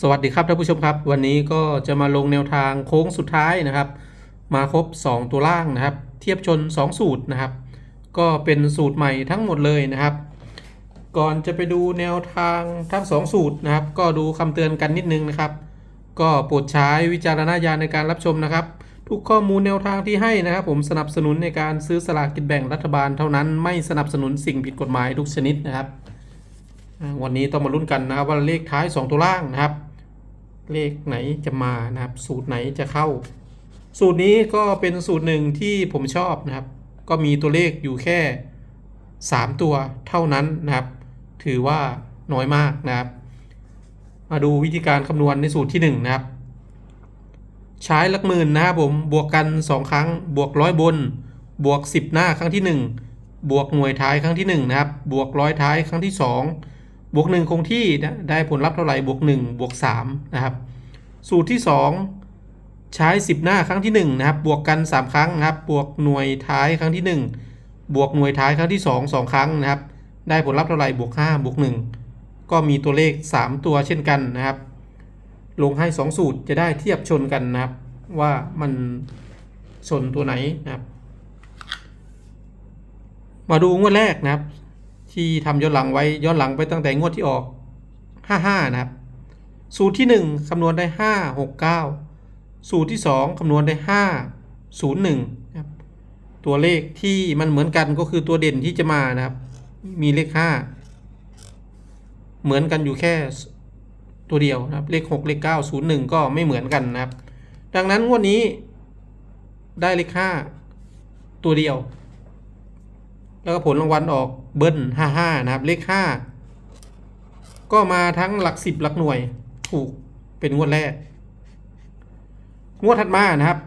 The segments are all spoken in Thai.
สวัสดีครับท่านผู้ชมครับ วันนี้ก็จะมาลงแนวทางโค้งสุดท้ายนะครับ มาครบ 2 ตัวล่างนะครับ เทียบชน 2 สูตรนะครับ ก็เป็นสูตรใหม่ทั้งหมดเลยนะครับ ก่อนจะไปดูแนวทางทั้ง 2 สูตรนะครับ ก็ดูคำเตือนกันนิดนึงนะครับ ก็โปรดใช้วิจารณญาณในการรับชมนะครับ ทุกข้อมูลแนวทางที่ให้นะครับ ผมสนับสนุนในการซื้อสลากกินแบ่งรัฐบาลเท่านั้นไม่สนับสนุนสิ่งผิดกฎหมายทุกชนิดนะครับ วันนี้ต้องมาลุ้นกันนะครับว่าเลขท้าย 2 ตัวล่างนะครับ เลขไหนจะมานะครับ สูตรไหนจะเข้า สูตรนี้ก็เป็นสูตรหนึ่งที่ผมชอบนะครับ ก็มีตัวเลขอยู่แค่ 3 ตัวเท่านั้นนะครับ ถือว่าน้อยมากนะครับ มาดูวิธีการคำนวณในสูตรที่ 1 นะครับ ใช้หลักหมื่นนะครับผมบวกกัน 2 ครั้ง บวกร้อยบน บวก 10 หน้าครั้งที่ 1 บวกหน่วยท้ายครั้งที่ 1 นะครับ บวกร้อยท้ายครั้งที่ 2 บวก 1 คงที่นะได้ผลลัพธ์เท่าไหร่บวก1บวก3นะครับ สูตรที่ 2 ใช้ 10 หน้าครั้งที่1นะครับ บวกกัน 3 ครั้งนะครับ บวกหน่วยท้ายครั้งที่ 1 บวกหน่วยท้ายครั้งที่ 2 2 ครั้งนะครับ ได้ผลลัพธ์เท่าไหร่บวก5บวก1ก็มีตัวเลข 3 ตัวเช่นกันนะครับ ลงให้ 2 สูตรจะได้เทียบชนกันนะครับ ว่ามันชนตัวไหนนะครับ มาดูงวดแรกนะครับ ที่ทำย้อนหลังไว้ย้อนหลังไปตั้งแต่งวดที่ออก 55 นะครับ สูตรที่ 1คำนวณได้ 5 6 9 สูตรที่ 2คำนวณได้ 5 0 1นะครับตัวเลขที่มันเหมือนกันก็คือตัวเด่นที่จะมานะครับ มีเลข 5 เหมือนกันอยู่แค่ตัวเดียวนะครับ เลข 6 เลข 9 0 1 ก็ไม่เหมือนกันนะครับ ดังนั้นงวดนี้ได้เลข 5 ตัวเดียว แล้วก็ผลรางวัลออก เบิ้ล55นะครับ เลข5ก็มาทั้งหลัก10หลักหน่วย ถูกเป็นงวดแรก งวดถัดมานะครับ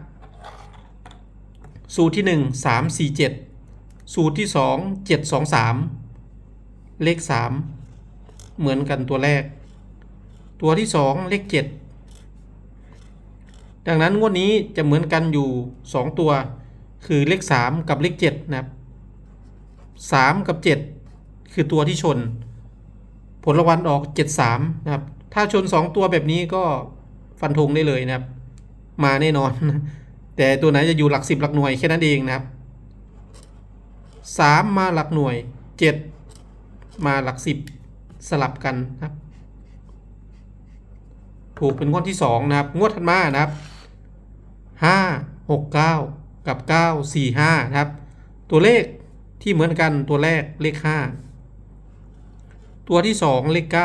สูตรที่1 3 4 7สูตรที่2 7 2 3เลข3เหมือนกันตัวแรก ตัวที่2เลข7ดังนั้นงวดนี้จะเหมือนกันอยู่2ตัว คือเลข3กับเลข7นะครับ 3 กับ 7 คือตัวที่ชน ผลรางวัลออก 73 นะครับ ถ้าชน 2 ตัวแบบนี้ก็ฟันธงได้เลยนะครับ มาแน่นอน แต่ตัวไหนจะอยู่หลัก 10 หลักหน่วยแค่นั้นเองนะครับ 3 มาหลักหน่วย 7 มาหลัก 10 สลับกันนะครับ ถูกเป็นงวดที่ 2 นะครับ งวดถัดมานะครับ 5 6 9 กับ 9 4 5 นะครับ ตัวเลข ที่เหมือนกันตัวแรกเลข 5 ตัวที่ 2 เลข 9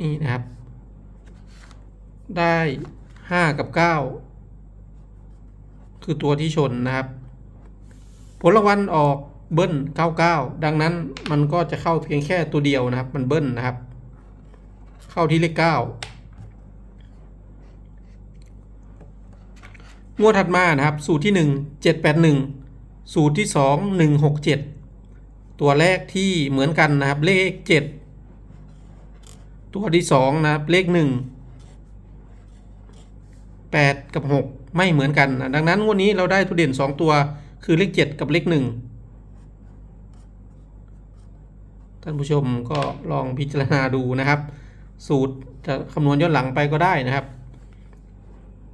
นี่นะครับ ได้ 5 กับ 9 คือตัวที่ชนนะครับ ผลรางวัลออกเบิ้ล99 ดังนั้นมันก็จะเข้าเพียงแค่ตัวเดียวนะครับ มันเบิ้ลนะครับ เข้าที่เลข 9 งวดถัดมานะครับ สูตรที่ 1 781 สูตรที่ 2 167 ตัวแรกที่เหมือนกันนะครับ เลข 7 ตัวที่ 2 นะครับ เลข 1 8 กับ 6 ไม่เหมือนกันนะดังนั้นงวันนี้เราได้ตัวเด่น 2 ตัวคือเลข 7 กับเลข 1 ท่านผู้ชมก็ลองพิจารณาดูนะครับ สูตรจะคำนวณย้อนหลังไปก็ได้นะครับ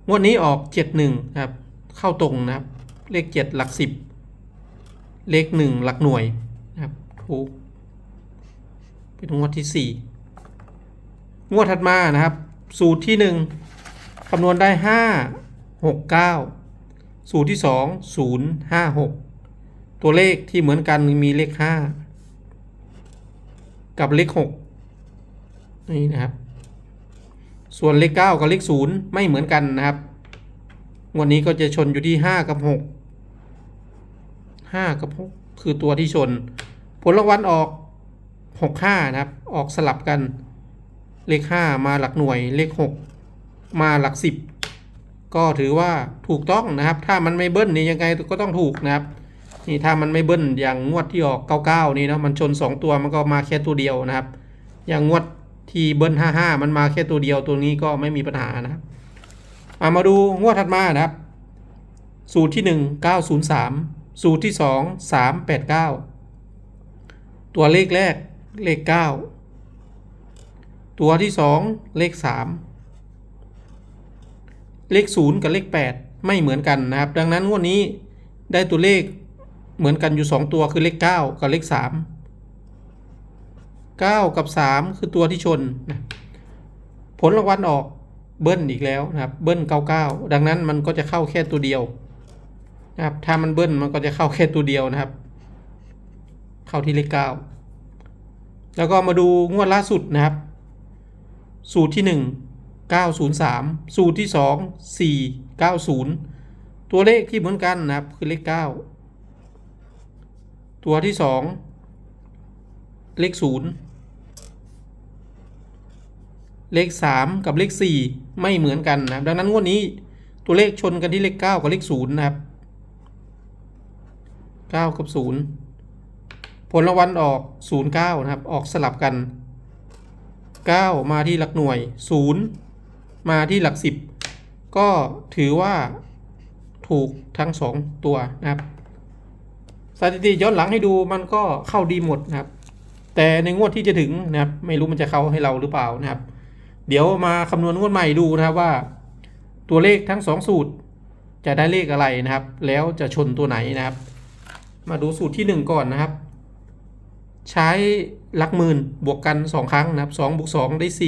งวดนี้ออก71นะครับ เข้าตรงนะครับ เลข7หลัก10เลข1หลักหน่วยนะครับ ถูก เป็นงวดที่4งวดถัดมานะครับ สูตรที่1คำนวณได้5 6 9สูตรที่2 0 5 6ตัวเลขที่เหมือนกันมีเลข5กับเลข6นี่นะครับ ส่วนเลข 9 กับเลข 0 ไม่เหมือนกันนะครับ วันนี้ก็จะชนอยู่ที่ 5 กับ 6 5 กับ 6 คือตัวที่ชน ผลรางวัลออก 6 5 นะครับ ออกสลับกัน เลข 5 มาหลักหน่วย เลข 6 มาหลัก 10 ก็ถือว่าถูกต้องนะครับ ถ้ามันไม่เบิ้ลนี่ยังไงก็ต้องถูกนะครับ นี่ถ้ามันไม่เบิ้ลอย่างงวดที่ออก 99 นี่นะมันชน 2 ตัวมันก็มาแค่ตัวเดียวนะครับ อย่างงวด ที่เบิ้ล55มันมาแค่ตัวเดียวตัวนี้ก็ไม่มีปัญหานะครับามาดูงวดถัดมานะครับ สูตรที่1 903สูตรที่2 389ตัวเลขแรกเลข9ตัวที่สองเลขสามเลขศูนย์กับเลขแปดไม่เหมือนกันนะครับ ดังนั้นงวดนี้ได้ตัวเลขเหมือนกันอยู่สองตัวคือเลขเก้ากับเลขสาม เก้ากับสามคือตัวที่ชนนะผลรางวัลออกเบิ้ลอีกแล้วนะครับ เบิ้ลเก้าเก้าดังนั้นมันก็จะเข้าแค่ตัวเดียวนะครับ ถ้ามันเบิ้ลมันก็จะเข้าแค่ตัวเดียวนะครับ เข้าที่เลขเก้าแล้วก็มาดูงวดล่าสุดนะครับ สูตรที่หนึ่งเก้าศูนย์สามสูตรที่สองสี่เก้าศูนย์ตัวเลขที่เหมือนกันนะครับคือเลขเก้าตัวที่สองเลขศูนย์ เลขสามกับเลขสี่ไม่เหมือนกันนะครับ ดังนั้นงวดนี้ตัวเลขชนกันที่เลขเก้ากับเลขศูนย์นะครับเก้ากับศูนย์ผลรางวัลออกศูนย์เก้านะครับ ออกสลับกัน 9 มาที่หลักหน่วย 0 มาที่หลัก 10 ก็ถือว่าถูกทั้ง 2 ตัวนะครับสถิติย้อนหลังให้ดูมันก็เข้าดีหมดนะครับ แต่ในงวดที่จะถึงนะครับ ไม่รู้มันจะเข้าให้เราหรือเปล่านะครับ เดี๋ยวมาคำนวณงวดใหม่ดูนะครับว่า ตัวเลขทั้ง 2 สูตร จะได้เลขอะไรนะครับ แล้วจะชนตัวไหนนะครับ มาดูสูตรที่ 1 ก่อนนะครับ ใช้หลักหมื่นบวกกัน 2 ครั้งนะครับ2บวก2ได้ 4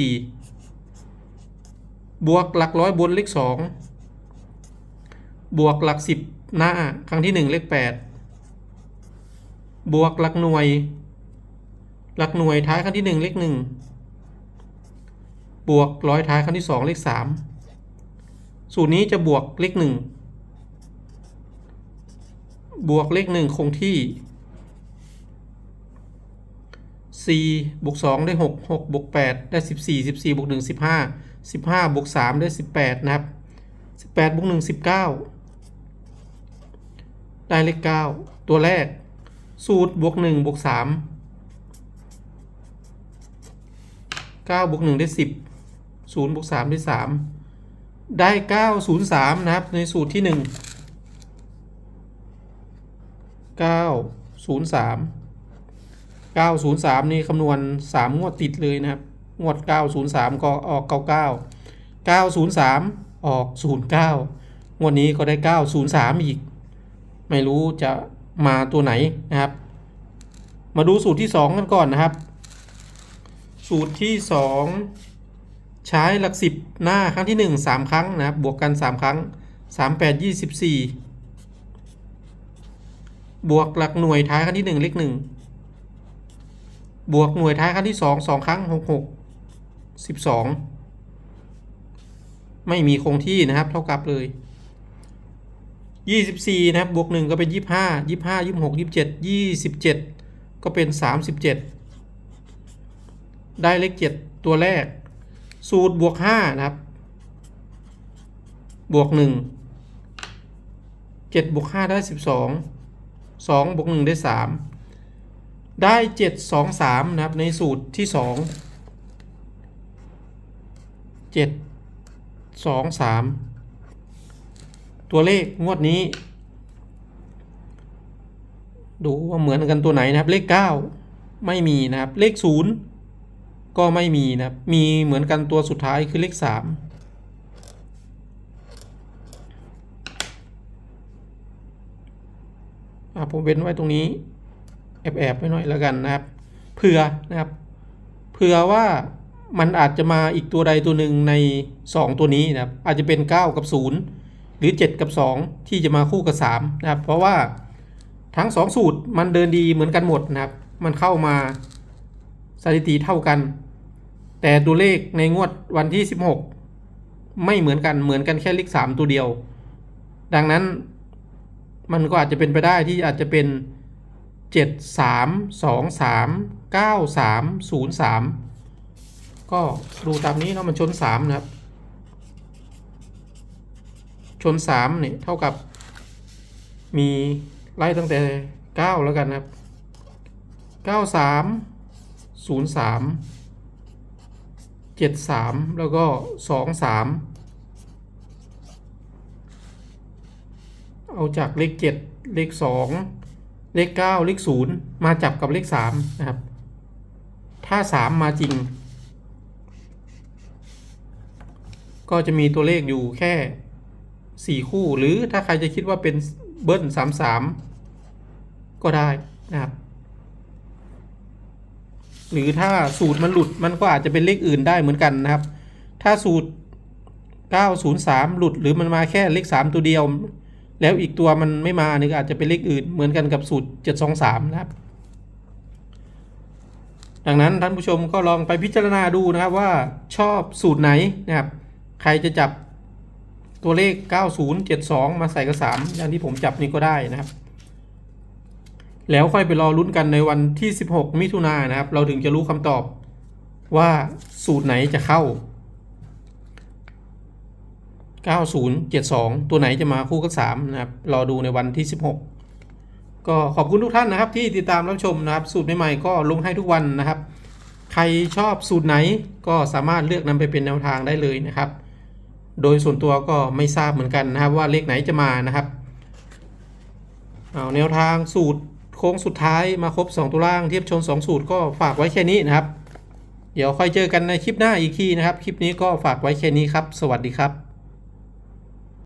บวกหลักร้อยบนเลข 2 บวกหลัก 10 หน้าครั้งที่ 1 เลข 8 บวกหลักหน่วย หลักหน่วยท้ายครั้งที่ 1 เลข 1 บวกร้อยท้ายครั้งที่ 2 เลข 3 สูตรนี้จะบวกเลข 1 บวกเลข 1 คงที่ 4 บวก 2 ได้ 6 6 บวก 8 ได้ 14 14 บวก 1 15 15 บวก 3 ได้ 18 นะครับ 18 บวก 1 19 ได้เลข 9 ตัวแรก สูตรบวก 1 บวก 3 9 บวก 1 ได้ 10 0บวก3ด้3ได้ 903 นะครับ ในสูตรที่ 1 903 903 นี่คำนวณ 3 งวดติดเลยนะครับ งวด 903 ก็ออก 99 903 ออก 09 งวดนี้ก็ได้ 903 อีก ไม่รู้จะมาตัวไหนนะครับ มาดูสูตรที่ 2 กันก่อนนะครับ สูตรที่ 2 ใช้หลัก10หน้าครั้งที่ 1 3 ครั้งนะครับ บวกกัน 3 ครั้ง 3 8 24 บวกหลักหน่วยท้ายครั้งที่ 1 เลข1บวกหน่วยท้ายครั้งที่สองสองครั้งหกหกสิบสองไม่มีคงที่นะครับ เท่ากับเลยยี่สิบสี่นะครับ บวกหนึ่งก็เป็นยี่ห้ายี่ห้ายี่หกยี่เจ็ดยี่สิบเจ็ดก็เป็นสามสิบเจ็ดได้เลขเจ็ดตัวแรก สูตรบวกห้านะครับ บวกหนึ่งเจ็ดบวกห้าได้สิบสองสองบวกหนึ่งได้สามได้ 7 2 3 นะครับ ในสูตรที่ 2 7 2 3 ตัวเลขงวดนี้ ดูว่าเหมือนกันตัวไหนนะครับ เลข 9 ไม่มีนะครับ เลข 0 ก็ไม่มีนะครับ มีเหมือนกันตัวสุดท้ายคือเลข 3อะผมเว้นไว้ตรงนี้ แอบแอบไปหน่อยแล้วกันนะครับเผื่อนะครับเผื่อว่ามันอาจจะมาอีกตัวใดตัวหนึ่งใน 2 ตัวนี้นะครับ อาจจะเป็น 9 กับ 0 หรือ 7 กับ 2 ที่จะมาคู่กับ 3 นะครับ เพราะว่าทั้ง 2 สูตรมันเดินดีเหมือนกันหมดนะครับ มันเข้ามา สถิติเท่ากัน แต่ตัวเลขในงวดวันที่ 16 ไม่เหมือนกันเหมือนกันแค่เลข3ตัวเดียว ดังนั้นมันก็อาจจะเป็นไปได้ที่อาจจะเป็นเจ็ดสามสองสามเก้าสามศูนย์สามก็ดูตามนี้เนาะมันชนสามนะครับ ชนสามเนี่ยเท่ากับมีไล่ตั้งแต่เก้าแล้วกันนะครับเก้าสาม ศูนย์สามเจ็ดสามแล้วก็สองสามเอาจากเลขเจ็ดเลขสองเลขเก้าเลขศูนย์มาจับกับเลขสามนะครับ ถ้าสามมาจริง ก็จะมีตัวเลขอยู่แค่สี่คู่ หรือถ้าใครจะคิดว่าเป็นเบิ้ลสามสามก็ได้นะครับ หรือถ้าสูตรมันหลุดมันก็อาจจะเป็นเลขอื่นได้เหมือนกันนะครับ ถ้าสูตร 903 หลุดหรือมันมาแค่เลข 3 ตัวเดียว แล้วอีกตัวมันไม่มานี่ก็อาจจะเป็นเลขอื่นเหมือนกันกับสูตร 723 นะครับ ดังนั้นท่านผู้ชมก็ลองไปพิจารณาดูนะครับว่าชอบสูตรไหนนะครับ ใครจะจับตัวเลข 9072 มาใส่กับ 3 อย่างที่ผมจับนี่ก็ได้นะครับ แล้วค่อยไปรอลุ้นกันในวันที่ 16 มิถุนายนนะครับ เราถึงจะรู้คำตอบว่าสูตรไหนจะเข้า 9072 ตัวไหนจะมาคู่กับ 3 นะครับ รอดูในวันที่ 16 ก็ขอบคุณทุกท่านนะครับ ที่ติดตามรับชมนะครับ สูตรใหม่ๆก็ลงให้ทุกวันนะครับ ใครชอบสูตรไหนก็สามารถเลือกนำไปเป็นแนวทางได้เลยนะครับ โดยส่วนตัวก็ไม่ทราบเหมือนกันนะครับว่าเลขไหนจะมานะครับเอาแนวทางสูตร โค้งสุดท้ายมาครบ 2 ตัวล่างเทียบชน 2 สูตรก็ฝากไว้แค่นี้นะครับ เดี๋ยวค่อยเจอกันในคลิปหน้าอีกทีนะครับ คลิปนี้ก็ฝากไว้แค่นี้ครับ สวัสดีครับ